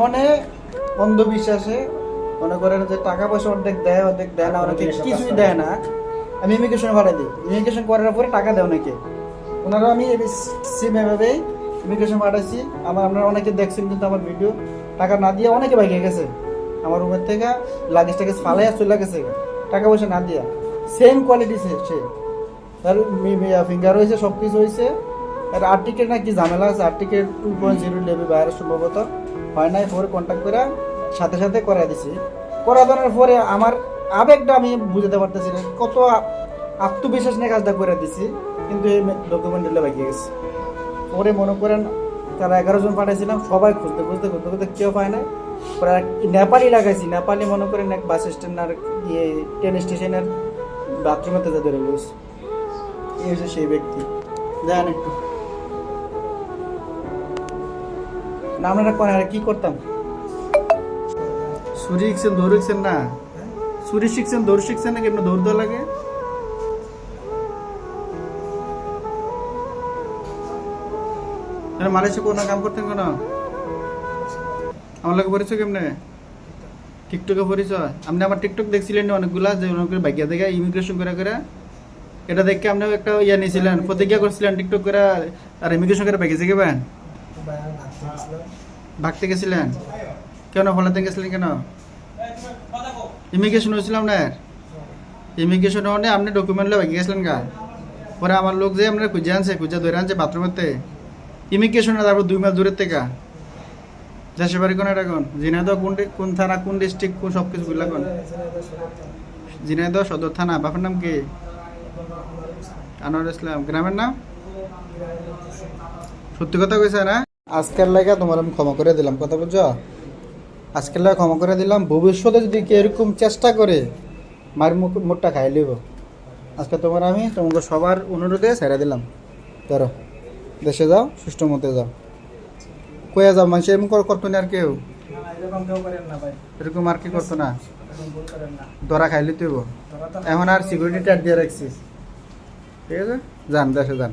মনে অন্ধবিশ্বাসে মনে করেন যে টাকা পয়সা অর্ধেক দেয় অর্ধেক দেয় না অনেকে কিছুই দেয় না। আমি ইমিগ্রেশন পাঠাই দিই। ইমিগ্রেশন করার পরে টাকা দেয় অনেকে। ওনারা আমি সিম এভাবেই ইমিগ্রেশন পাঠাইছি। আমার আপনারা অনেকে দেখছেন কিন্তু আমার ভিডিও। টাকা না দিয়ে অনেকে বাইকে গেছে। আমার রুমের থেকে লাগেজ টাগেজ ফালাই চলে গেছে। টাকা পয়সা না দিয়া। সেম কোয়ালিটি সে তার ফিঙ্গার হয়েছে সব কিছু হয়েছে আর আর্টিকেল না কি ঝামেলা আছে? Article two point zero level বাইরে সম্ভবত। হয় নাই পরে কন্ট্যাক্ট করে সাথে সাথে করাই দিছি। করা দেওয়ার পরে আমার আবেগটা আমি বুঝাতে পারতেছি না, কত আত্মবিশ্বাস নিয়ে কাজটা করে দিছি, কিন্তু এই ডকুমেন্ট দিলে বাকি গেছে। পরে মনে করেন তারা এগারো জন পাঠাইছিলাম, সবাই খুঁজতে খুঁজতে খুঁজতে খুঁজতে কেউ পায় না পরে নেপালি লাগাইছি, নেপালি মনে করেন এক বাস স্ট্যান্ড আর ইয়ে ট্রেন স্টেশনের বাথরুমেতে যা ধরে বসে এই হচ্ছে সেই ব্যক্তি। দেখেন একটু। না আপনারা আর কি করতাম? সুরি শিখছেন, দৌড় শিখছেন না? সুরি শিখছেন, দৌড় শিখছেন না কেমন দৌড় লাগে? মালয়েশিয়া কোনো কাম করতেন কেন? আমার লাগে পরিচয় কেমনে? টিকটকে পরিচয়? আপনি আমার টিকটক দেখছিলেন অনেকগুলা, যে অনেক বাইকিয়া দেখে ইমিগ্রেশন করে করে। এটা দেখে আপনি একটা ইয়া নিয়েছিলেন, প্রতিজ্ঞা করছিলেন টিকটক করে আর ইমিগ্রেশন করে বাইকে গেবেন ভাগতে গেছিলেন? কেন ফলাতে গেছিলেন কেন? ইমিগ্রেশন হয়েছিল আপনার? ইমিগ্রেশন হনে আপনি ডকুমেন্ট বাইকে গেছিলেন গা? পরে আমার লোক যে আপনার খুঁজে আনছে, খুঁজে ধরে আনছে বাথরুমেতে ইমিগ্রেশনে তারপর দুই মাস দূরের থেকে। দেশে বাড়ি কোন এটা কোন? ঝিনাইদহ কোন কোন থানা, কোন ডিস্ট্রিক্ট কোন সব কিছু বুঝলা কোন? ঝিনাইদহ সদর থানা, বাপের নাম কি? আনোয়ার ইসলাম। গ্রামের নাম? সত্যি কথা কইছে না? আজকের লাগে তোমার আমি ক্ষমা করে দিলাম, কথা বুঝছ? আজকের লাগে ক্ষমা করে দিলাম, ভবিষ্যতে যদি এরকম চেষ্টা করে মার মুখ মুখটা খাই লিব আজকে তোমার আমি তোমাকে সবার অনুরোধে ছেড়ে দিলাম। ধরো, দেশে যাও, সুষ্ঠু মতে যাও। কয়ে যাও মানুষ এরকম করতো না আর কেউ? এরকম আর কি করতো না? ধরা খাইলে তুই এখন আর সিকিউরিটি টার দিয়ে রাখছিস। ঠিক আছে? যান, দেশে যান।